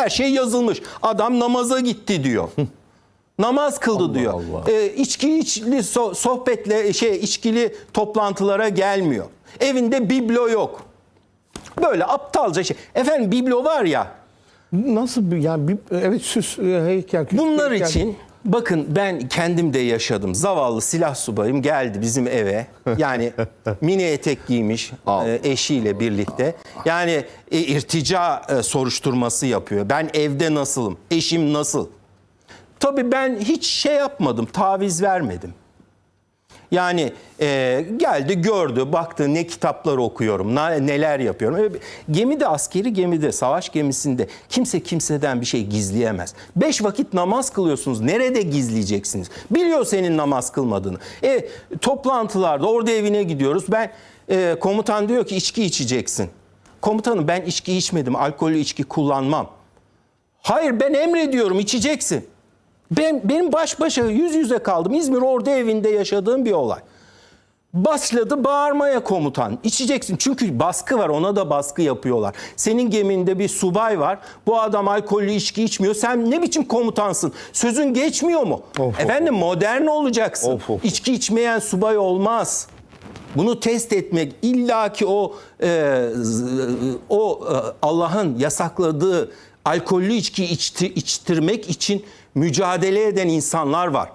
Her şey yazılmış. Adam namaza gitti diyor. Namaz kıldı diyor. Allah. E, içki içli so- sohbetle şey içkili toplantılara gelmiyor. Evinde biblo yok. Böyle aptalca şey. Efendim biblo var ya. Nasıl bir yani bir, evet süs e, heykel. Bunlar heykel. için bakın ben kendim de yaşadım. Zavallı silah subayım geldi bizim eve. Yani mini etek giymiş e, eşiyle birlikte. Yani e, irtica e, soruşturması yapıyor. Ben evde nasılım? Eşim nasıl? Tabii ben hiç şey yapmadım, taviz vermedim. Yani e, geldi gördü baktı ne kitaplar okuyorum neler yapıyorum. E, Gemide askeri gemide savaş gemisinde kimse kimseden bir şey gizleyemez. Beş vakit namaz kılıyorsunuz nerede gizleyeceksiniz? Biliyor senin namaz kılmadığını. E, toplantılarda orada evine gidiyoruz ben e, komutan diyor ki içki içeceksin. Komutanım ben içki içmedim alkollü içki kullanmam. Hayır ben emrediyorum içeceksin. Ben, benim baş başa yüz yüze kaldım. İzmir orada evinde yaşadığım bir olay. Başladı bağırmaya komutan. İçeceksin çünkü baskı var ona da baskı yapıyorlar. Senin geminde bir subay var. Bu adam alkollü içki içmiyor. Sen ne biçim komutansın? Sözün geçmiyor mu? Of, Efendim modern olacaksın. Of, of. İçki içmeyen subay olmaz. Bunu test etmek illaki o e, o e, Allah'ın yasakladığı alkollü içki içti, içtirmek için mücadele eden insanlar var.